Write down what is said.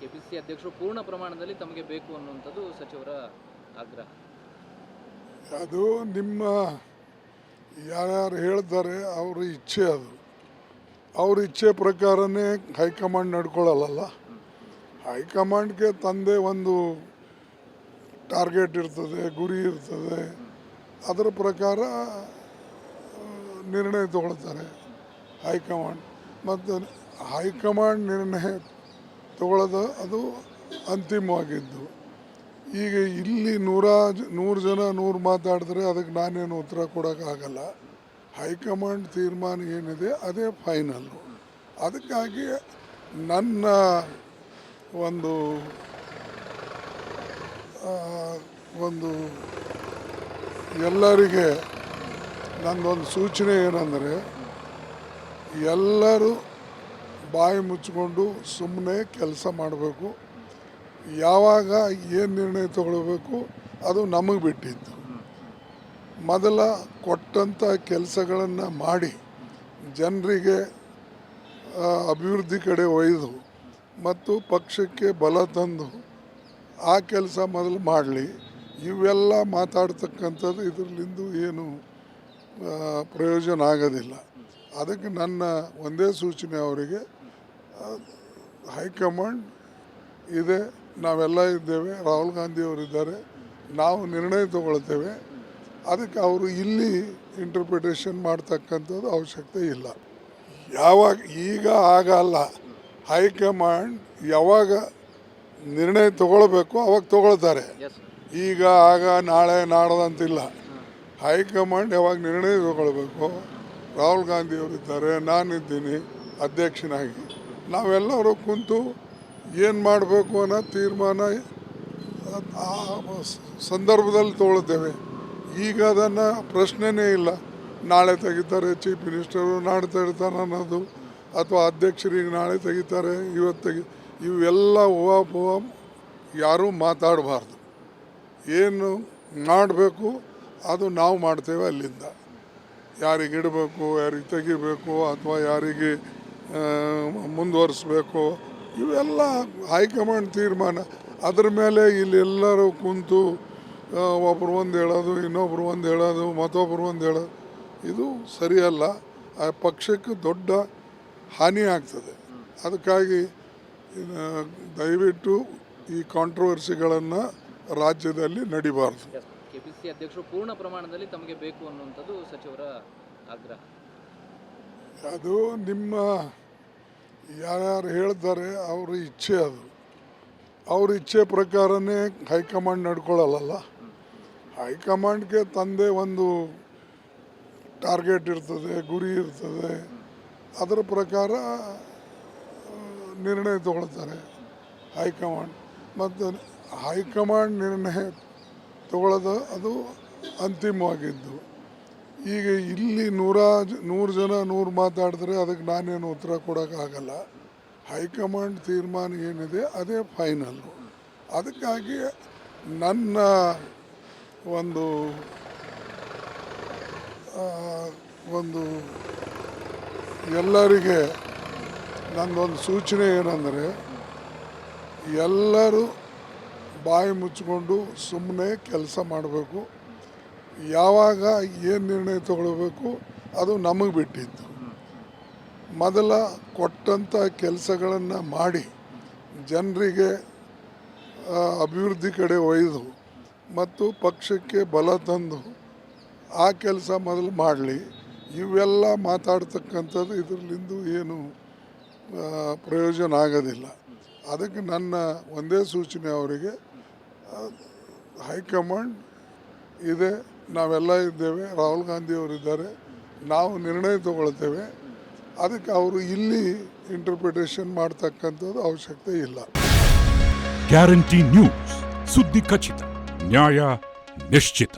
KPCC ಅಧ್ಯಕ್ಷರು ಪೂರ್ಣ ಪ್ರಮಾಣದಲ್ಲಿ ತಮಗೆ ಬೇಕು ಅನ್ನುವಂಥದ್ದು ಸಚಿವರ ಆಗ್ರಹ. ಅದು ನಿಮ್ಮ ಯಾರ್ಯಾರು ಹೇಳ್ತಾರೆ ಅವ್ರ ಇಚ್ಛೆ ಅದು. ಅವ್ರ ಇಚ್ಛೆ ಪ್ರಕಾರನೇ ಹೈಕಮಾಂಡ್ ನಡ್ಕೊಳ್ಳಲ್ಲ ಹೈಕಮಾಂಡ್ಗೆ ತಂದೆ ಒಂದು ಟಾರ್ಗೆಟ್ ಇರ್ತದೆ, ಗುರಿ ಇರ್ತದೆ. ಅದರ ಪ್ರಕಾರ ನಿರ್ಣಯ ತಗೊಳ್ತಾರೆ ಹೈಕಮಾಂಡ್. ಮತ್ತು ಹೈಕಮಾಂಡ್ ನಿರ್ಣಯ ತಗೊಳ್ಳೋದು ಅದು ಅಂತಿಮವಾಗಿದ್ದು. ಈಗ ಇಲ್ಲಿ ನೂರ ನೂರು ಜನ ನೂರು ಮಾತಾಡಿದ್ರೆ ಅದಕ್ಕೆ ನಾನೇನು ಉತ್ತರ ಕೊಡೋಕ್ಕಾಗಲ್ಲ. ಹೈಕಮಾಂಡ್ ತೀರ್ಮಾನ ಏನಿದೆ ಅದೇ ಫೈನಲ್ಲು ಅದಕ್ಕಾಗಿ ನನ್ನ ಒಂದು ಒಂದು ಎಲ್ಲರಿಗೆ ನಂದೊಂದು ಸೂಚನೆ ಏನಂದರೆ, ಎಲ್ಲರೂ ಬಾಯಿ ಮುಚ್ಚಿಕೊಂಡು ಸುಮ್ಮನೆ ಕೆಲಸ ಮಾಡಬೇಕು. ಯಾವಾಗ ಏನು ನಿರ್ಣಯ ತಗೊಳ್ಬೇಕು ಅದು ನಮಗೆ ಬಿಟ್ಟಿತ್ತು. ಮೊದಲ ಕೊಟ್ಟಂಥ ಕೆಲಸಗಳನ್ನು ಮಾಡಿ ಜನರಿಗೆ ಅಭಿವೃದ್ಧಿ ಕಡೆ ಒಯ್ದು ಮತ್ತು ಪಕ್ಷಕ್ಕೆ ಬಲ ತಂದು ಆ ಕೆಲಸ ಮೊದಲು ಮಾಡಲಿ. ಇವೆಲ್ಲ ಮಾತಾಡ್ತಕ್ಕಂಥದ್ದು ಇದರಲ್ಲಿಂದು ಏನು ಪ್ರಯೋಜನ ಆಗೋದಿಲ್ಲ. ಅದಕ್ಕೆ ನನ್ನ ಒಂದೇ ಸೂಚನೆ ಅವರಿಗೆ. ಹೈಕಮಾಂಡ್ ಇದೆ ನಾವೆಲ್ಲ ಇದ್ದೇವೆ ರಾಹುಲ್ ಗಾಂಧಿ ಅವರಿದ್ದಾರೆ ನಾವು ನಿರ್ಣಯ ತಗೊಳ್ತೇವೆ. ಅದಕ್ಕೆ ಅವರು ಇಲ್ಲಿ ಇಂಟರ್ಪ್ರಿಟೇಷನ್ ಮಾಡ್ತಕ್ಕಂಥದ್ದು ಅವಶ್ಯಕತೆ ಇಲ್ಲ. ಯಾವಾಗ ಈಗ ಆಗಲ್ಲ. ಹೈಕಮಾಂಡ್ ಯಾವಾಗ ನಿರ್ಣಯ ತಗೊಳ್ಬೇಕು ಅವಾಗ ತಗೊಳ್ತಾರೆ. ಈಗ ಆಗ ನಾಳೆ ನಾಡದಂತಿಲ್ಲ. ಹೈಕಮಾಂಡ್ ಯಾವಾಗ ನಿರ್ಣಯ ತಗೊಳ್ಬೇಕು ರಾಹುಲ್ ಗಾಂಧಿಯವರಿದ್ದಾರೆ ನಾನಿದ್ದೀನಿ ಅಧ್ಯಕ್ಷನಾಗಿ. ನಾವೆಲ್ಲರೂ ಕುಂತು ಏನು ಮಾಡಬೇಕು ಅನ್ನೋ ತೀರ್ಮಾನ ಆ ಸಂದರ್ಭದಲ್ಲಿ ತೊಗೊಳ್ತೇವೆ ಈಗ ಅದನ್ನು ಪ್ರಶ್ನೆನೇ ಇಲ್ಲ. ನಾಳೆ ತೆಗಿತಾರೆ, ಚೀಫ್ ಮಿನಿಸ್ಟರು ನಾಳೆ ತೆಗಿತಾರೆ ಅನ್ನೋದು, ಅಥವಾ ಅಧ್ಯಕ್ಷರಿಗೆ ನಾಳೆ ತೆಗಿತಾರೆ, ಇವತ್ತು ತೆಗಿ, ಇವೆಲ್ಲ ಊಹಾಪೋಹ ಯಾರೂ ಮಾತಾಡಬಾರ್ದು. ಏನು ಮಾಡಬೇಕು ಅದು ನಾವು ಮಾಡ್ತೇವೆ ಅಲ್ಲಿಂದ. ಯಾರಿಗೆ ಇಡಬೇಕು, ಯಾರಿಗೆ ತೆಗಿಬೇಕು, ಅಥವಾ ಯಾರಿಗೆ ಮುಂದುವರಿಸ್ಬೇಕು. ಇವೆಲ್ಲ ಹೈಕಮಾಂಡ್ ತೀರ್ಮಾನ. ಅದ್ರ ಮೇಲೆ ಇಲ್ಲಿ ಎಲ್ಲರೂ ಕುಂತು ಒಬ್ರು ಒಂದು ಹೇಳೋದು ಇನ್ನೊಬ್ರು ಒಂದು ಹೇಳೋದು ಮತ್ತೊಬ್ರು ಒಂದು ಹೇಳೋದು. ಇದು ಸರಿಯಲ್ಲ. ಆ ಪಕ್ಷಕ್ಕೆ ದೊಡ್ಡ ಹಾನಿ ಆಗ್ತದೆ. ಅದಕ್ಕಾಗಿ ದಯವಿಟ್ಟು ಈ ಕಾಂಟ್ರವರ್ಸಿಗಳನ್ನು ರಾಜ್ಯದಲ್ಲಿ ನಡಿಬಾರ್ದು. ಕೆಪಿಸಿಸಿ ಅಧ್ಯಕ್ಷರು ಪೂರ್ಣ ಪ್ರಮಾಣದಲ್ಲಿ ತಮಗೆ ಬೇಕು ಅನ್ನುವಂಥದ್ದು ಸಚಿವರ ಆಗ್ರಹ. ಅದು ನಿಮ್ಮ ಯಾರ್ಯಾರು ಹೇಳ್ತಾರೆ ಅವ್ರ ಇಚ್ಛೆ ಅದು. ಅವ್ರ ಇಚ್ಛೆ ಪ್ರಕಾರನೇ ಹೈಕಮಾಂಡ್ ನಡ್ಕೊಳ್ಳಲ್ಲ ಹೈಕಮಾಂಡ್ಗೆ ತಂದೆ ಒಂದು ಟಾರ್ಗೆಟ್ ಇರ್ತದೆ, ಗುರಿ ಇರ್ತದೆ. ಅದರ ಪ್ರಕಾರ ನಿರ್ಣಯ ತಗೊಳ್ತಾರೆ ಹೈಕಮಾಂಡ್. ಮತ್ತು ಹೈಕಮಾಂಡ್ ನಿರ್ಣಯ ತಗೊಳ್ಳೋದು ಅದು ಅಂತಿಮವಾಗಿದ್ದು. ಈಗ ಇಲ್ಲಿ ನೂರ ನೂರು ಜನ ನೂರು ಮಾತಾಡಿದ್ರೆ ಅದಕ್ಕೆ ನಾನೇನು ಉತ್ತರ ಕೊಡೋಕ್ಕಾಗಲ್ಲ. ಹೈಕಮಾಂಡ್ ತೀರ್ಮಾನ ಏನಿದೆ, ಅದೇ ಫೈನಲ್ಲು ಅದಕ್ಕಾಗಿ ನನ್ನ ಒಂದು ಒಂದು ಎಲ್ಲರಿಗೆ ನಂದೊಂದು ಸೂಚನೆ ಏನಂದರೆ, ಎಲ್ಲರೂ ಬಾಯಿ ಮುಚ್ಚಿಕೊಂಡು ಸುಮ್ಮನೆ ಕೆಲಸ ಮಾಡಬೇಕು. ಯಾವಾಗ ಏನು ನಿರ್ಣಯ ತಗೊಳ್ಬೇಕು ಅದು ನಮಗೆ ಬಿಟ್ಟಿದ್ದು ಮೊದಲ ಕೊಟ್ಟಂಥ ಕೆಲಸಗಳನ್ನು ಮಾಡಿ ಜನರಿಗೆ ಅಭಿವೃದ್ಧಿ ಕಡೆ ಒಯ್ದು ಮತ್ತು ಪಕ್ಷಕ್ಕೆ ಬಲ ತಂದು ಆ ಕೆಲಸ ಮೊದಲು ಮಾಡಲಿ. ಇವೆಲ್ಲ ಮಾತಾಡ್ತಕ್ಕಂಥದ್ದು ಇದರಲ್ಲಿಂದು ಏನು ಪ್ರಯೋಜನ ಆಗೋದಿಲ್ಲ. ಅದಕ್ಕೆ ನನ್ನ ಒಂದೇ ಸೂಚನೆ ಅವರಿಗೆ ಹೈಕಮಾಂಡ್ ಇದೆ. ನಾವೆಲ್ಲ ಇದ್ದೇವೆ, ರಾಹುಲ್ ಗಾಂಧಿ ಅವರಿದ್ದಾರೆ ನಾವು ನಿರ್ಣಯ ತಗೊಳ್ತೇವೆ. ಅದಕ್ಕೆ ಅವರು ಇಲ್ಲಿ ಇಂಟರ್ಪ್ರಿಟೇಷನ್ ಮಾಡ್ತಕ್ಕಂಥದ್ದು ಅವಶ್ಯಕತೆ ಇಲ್ಲ. ಗ್ಯಾರಂಟಿ ನ್ಯೂಸ್ ಸುದ್ದಿ ಖಚಿತ ನ್ಯಾಯ ನಿಶ್ಚಿತ